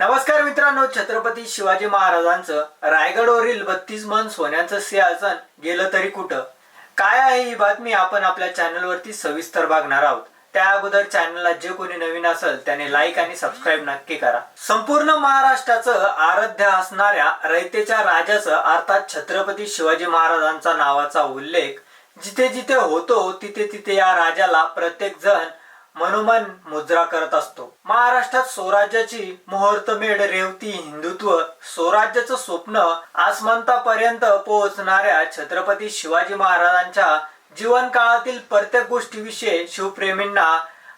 नमस्कार मित्रांनो छत्रपती शिवाजी महाराजांचं रायगडवरील बत्तीस मन सोन्यांचं सिंहासन गेलं तरी कुठं? काय आहे ही बातमी आपण आपल्या चॅनलवरती सविस्तर बघणार आहोत. त्या अगोदर चॅनलला जे कोणी नवीन असेल त्याने लाईक आणि सबस्क्राईब नक्की करा. संपूर्ण महाराष्ट्राचं आराध्य असणाऱ्या रयतेच्या राजाचं अर्थात छत्रपती शिवाजी महाराजांचा नावाचा उल्लेख जिथे जिथे होतो तिथे तिथे या राजाला प्रत्येक जण मनोमन मुजरा करत असतो. महाराष्ट्रात स्वराज्याची मुहूर्तमेढ रेवती हिंदुत्व स्वराज्याचं स्वप्न आसमंतापर्यंत पोहोचणाऱ्या छत्रपती शिवाजी महाराजांच्या जीवन काळातील प्रत्येक गोष्टीविषयी शिवप्रेमींना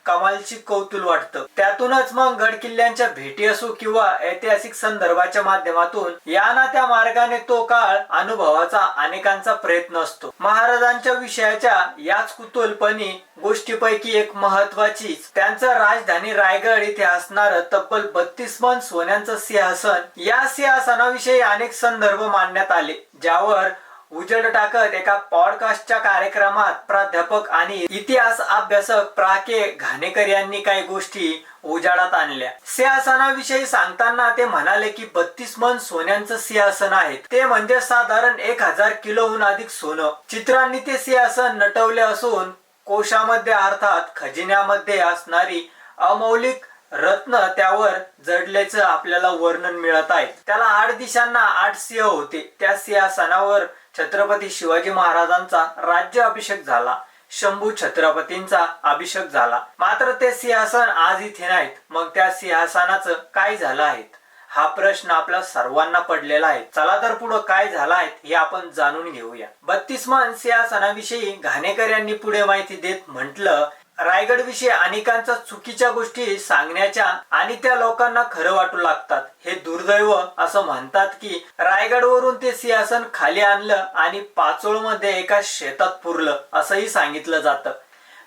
कमालची कौतुल वाटतं. त्यातूनच मग गड किल्ल्यांच्या भेटी असो किंवा ऐतिहासिक संदर्भाच्या माध्यमातून या ना त्या मार्गाने तो काळ अनुभवाचा अनेकांचा प्रयत्न असतो. महाराजांच्या विषयाच्या याच कुतूलपणी गोष्टीपैकी एक महत्वाची त्यांचं राजधानी रायगड इथे असणार तब्बल बत्तीस मन सोन्यांचं सिंहासन या सिंहासनाविषयी अनेक संदर्भ मांडण्यात आले ज्यावर उजेड टाकत एका पॉडकास्टच्या कार्यक्रमात प्राध्यापक आणि इतिहास अभ्यासक प्राके घाणेकर यांनी काही गोष्टी उजाडात आणल्या. सिंहासनाविषयी सांगताना ते म्हणाले की बत्तीस मन सोन्यांचं सिंहासन आहे. ते म्हणजे साधारण एक हजार किलोहून अधिक सोनं. चित्रांनी ते सिंहासन नटवले असून कोशामध्ये अर्थात खजिन्यामध्ये असणारी अमौलिक रत्न त्यावर जडल्याचं आपल्याला वर्णन मिळत आहे. त्याला आठ दिशांना आठ सिंह होते. त्या सिंहासनावर छत्रपती शिवाजी महाराजांचा राज्य अभिषेक झाला. शंभू छत्रपतींचा अभिषेक झाला. मात्र ते सिंहासन आज इथे नाहीत. मग त्या सिंहासनाचं काय झालं आहे हा प्रश्न आपल्या सर्वांना पडलेला आहे. चला तर पुढे काय झालं आहे हे आपण जाणून घेऊया. बत्तीस मन सिंहासनाविषयी घाणेकर यांनी पुढे माहिती देत म्हटलं रायगड विषयी अनेकांच्या चुकीच्या गोष्टी सांगण्याच्या आणि त्या लोकांना खरं वाटू लागतात. हे दुर्दैव असं म्हणतात की रायगडवरून ते सिंहासन खाली आणलं आणि पाचोळमध्ये एका शेतात पुरलं असंही सांगितलं जातं.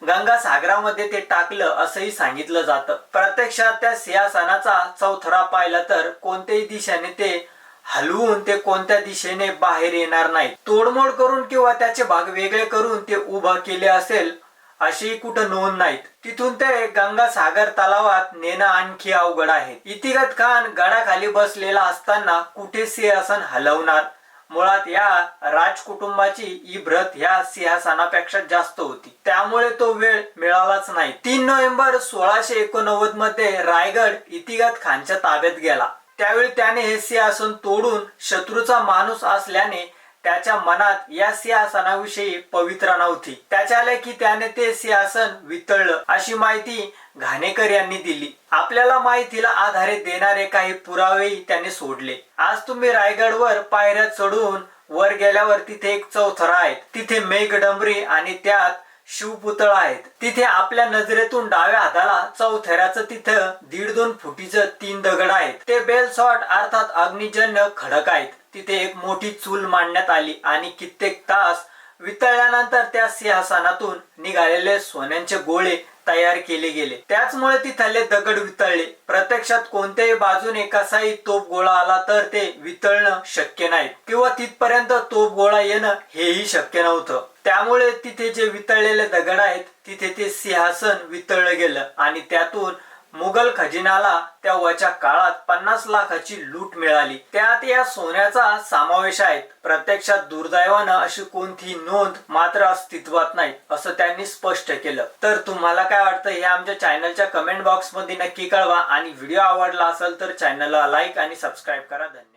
गंगा सागरामध्ये ते टाकलं असंही सांगितलं जातं. प्रत्यक्षात त्या सिंहासनाचा चौथरा पाहिला तर कोणत्याही दिशेने ते हलवून ते कोणत्या दिशेने बाहेर येणार नाही तोडमोड करून किंवा त्याचे भाग वेगळे करून ते उभं केले असेल अशी कुठं नोंद नाहीत. तिथून ते गंगा सागर तलावात नेणं आणखी अवघड आहे. इतिगत खान गडाखाली बसलेला असताना कुठे सिंहासन हलवणार? मुळात या राजकुटुंबाची इब्रत ह्या सिंहासनापेक्षा जास्त होती. त्यामुळे तो वेळ मिळालाच नाही. तीन नोव्हेंबर सोळाशे एकोणनव्वदमध्ये रायगड इतिगत खानच्या ताब्यात गेला. त्यावेळी त्याने हे सिंहासन तोडून शत्रूचा माणूस असल्याने त्याच्या मनात या सिंहासनाविषयी पवित्रा नव्हती. त्याच्या की त्याने ते सिंहासन वितळलं अशी माहिती घाणेकर यांनी दिली. आपल्याला माहितीला आधारे देणारे काही पुरावेही त्याने सोडले. आज तुम्ही रायगडवर पायऱ्या चढून वर गेल्यावर तिथे एक चौथरा आहे तिथे मेघडंबरी आणि त्यात शिवपुतळा आहेत. तिथे आपल्या नजरेतून डाव्या हाताला चौथऱ्याचं तिथं दीड दोन फुटीचं तीन दगड आहेत. ते बेलसॉट अर्थात अग्निजन्य खडक आहेत. तिथे एक मोठी चूल मांडण्यात आली आणि कित्येक तास वितळल्यानंतर त्या सिंहासनातून निघालेले सोन्यांचे गोळे तयार केले गेले. त्याचमुळे तिथले दगड वितळले. प्रत्यक्षात कोणत्याही बाजूने कसाही तोप गोळा आला तर ते वितळणं शक्य नाही किंवा तिथपर्यंत तोप गोळा येणं हेही शक्य नव्हतं. त्यामुळे तिथे जे वितळलेले दगड आहेत तिथे ते सिंहासन वितळलं गेलं आणि त्यातून मुघल खजिनाला तेव्हाच्या काळात पन्नास लाखाची लूट मिळाली. त्यात या सोन्याचा समावेश आहे. प्रत्यक्षात दुर्दैवानं अशी कोणती नोंद मात्र अस्तित्वात नाही असं त्यांनी स्पष्ट केलं. तर तुम्हाला काय वाटतं हे आमच्या चॅनलच्या कमेंट बॉक्समध्ये नक्की कळवा. आणि व्हिडिओ आवडला असेल तर चॅनलला लाईक आणि सबस्क्राईब करा. धन्यवाद.